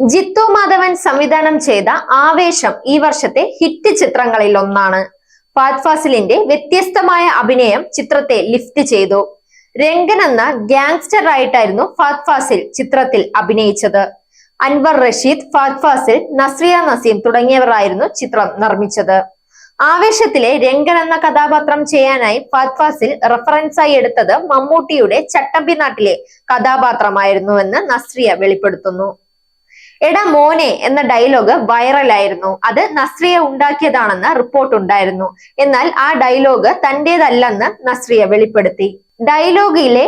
ജിത്തു മാധവൻ സംവിധാനം ചെയ്ത ആവേശം ഈ വർഷത്തെ ഹിറ്റ് ചിത്രങ്ങളിൽ ഒന്നാണ് ഫാത് ഫാസിലിന്റെ വ്യത്യസ്തമായ അഭിനയം ചിത്രത്തെ ലിഫ്റ്റ് ചെയ്തു. രംഗൻ എന്ന ഗ്യാങ്സ്റ്റർ ആയിട്ടായിരുന്നു ഫാത് ഫാസിൽ ചിത്രത്തിൽ അഭിനയിച്ചത്. അൻവർ റഷീദ് ഫാത് ഫാസിൽ നസ്രിയ നസീം തുടങ്ങിയവരായിരുന്നു ചിത്രം നിർമ്മിച്ചത്. ആവേശത്തിലെ രംഗൻ എന്ന കഥാപാത്രം ചെയ്യാനായി ഫാത് ഫാസിൽ റെഫറൻസായി എടുത്തത് മമ്മൂട്ടിയുടെ ചട്ടമ്പി നാട്ടിലെ കഥാപാത്രമായിരുന്നുവെന്ന് നസ്രിയ വെളിപ്പെടുത്തുന്നു. എടാ മോനെ എന്ന ഡയലോഗ് വൈറലായിരുന്നു അത് നസ്രിയ ഉണ്ടാക്കിയതാണെന്ന് റിപ്പോർട്ട് ഉണ്ടായിരുന്നു. എന്നാൽ ആ ഡയലോഗ് തന്റേതല്ലെന്ന് നസ്രിയ വെളിപ്പെടുത്തി. ഡയലോഗിലെ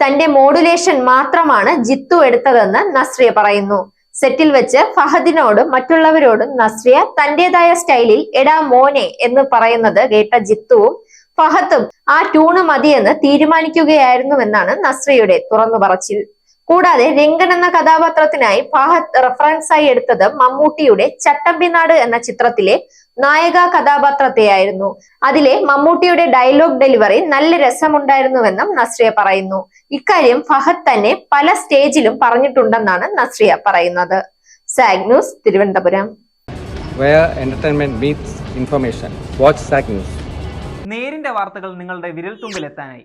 തന്റെ മോഡുലേഷൻ മാത്രമാണ് ജിത്തു എടുത്തതെന്ന് നസ്രിയ പറയുന്നു. സെറ്റിൽ വെച്ച് ഫഹദിനോടും മറ്റുള്ളവരോടും നസ്രിയ തന്റേതായ സ്റ്റൈലിൽ എടാ മോനെ എന്ന് പറയുന്നത് കേട്ട ജിത്തുവും ഫഹത്തും ആ ട്യൂണ് മതിയെന്ന് തീരുമാനിക്കുകയായിരുന്നുവെന്നാണ് നസ്രിയയുടെ തുറന്നു പറച്ചിൽ കൂടാതെ രംഗൻ എന്ന കഥാപാത്രത്തിനായി ഫഹദ് റെഫറൻസായി എടുത്തത് മമ്മൂട്ടിയുടെ ചട്ടമ്പിനാട് എന്ന ചിത്രത്തിലെ നായക കഥാപാത്രത്തെയായിരുന്നു. അതിലെ മമ്മൂട്ടിയുടെ ഡയലോഗ് ഡെലിവറി നല്ല രസമുണ്ടായിരുന്നുവെന്നും നസ്രിയ പറയുന്നു. ഇക്കാര്യം ഫഹദ് തന്നെ പല സ്റ്റേജിലും പറഞ്ഞിട്ടുണ്ടെന്നാണ് നസ്രിയ പറയുന്നത്. Zag news Thiruvananthapuram. Where entertainment meets information. Watch SAC നേരിന്റെ വാർത്തകൾ നിങ്ങളുടെ വിരൽത്തുമ്പിൽ എത്താനായി